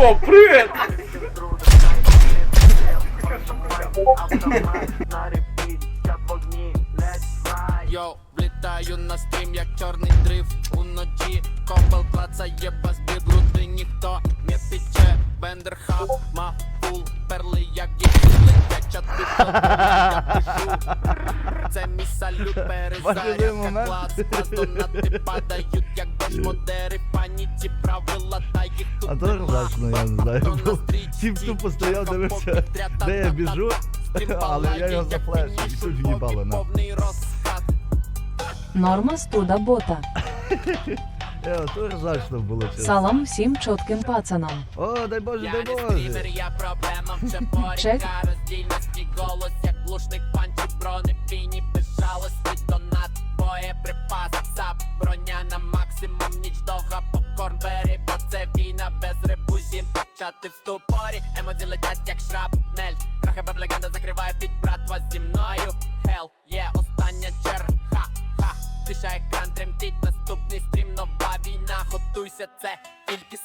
О, привіт! Йоу, влітаю на стрім, як чорний дрифт. Уночі Копел клацає без груди ніхто не тече. Бендерха, ма фул, перли, як діти летять. Пишу. Це мій салют перезарядка момент. клас. Клас донати падають, як дошмодери Паніці правила, та їх тут А то ржачно, я не знаю. Тіп тупо стояв, дивився, де я біжу, але я його як зафлешив, і тут в'їбало на. Норма студа бота. Е, то ржачно було чесно. Салам всім чотким пацанам. О, дай Боже, Я дай не стрімер, Боже. я проблема в Чек. Роздільності голос, як глушник панчі бронепіні Безжалості донат, боєприпас Сап, броня на ребусів Чати в ступорі, емоції летять як шрапнель. Беб легенда закриває під братва зі мною. Хел, є остання черга, ха. Тиша екран тремтить, наступний стрім, нова війна. Готуйся, це тільки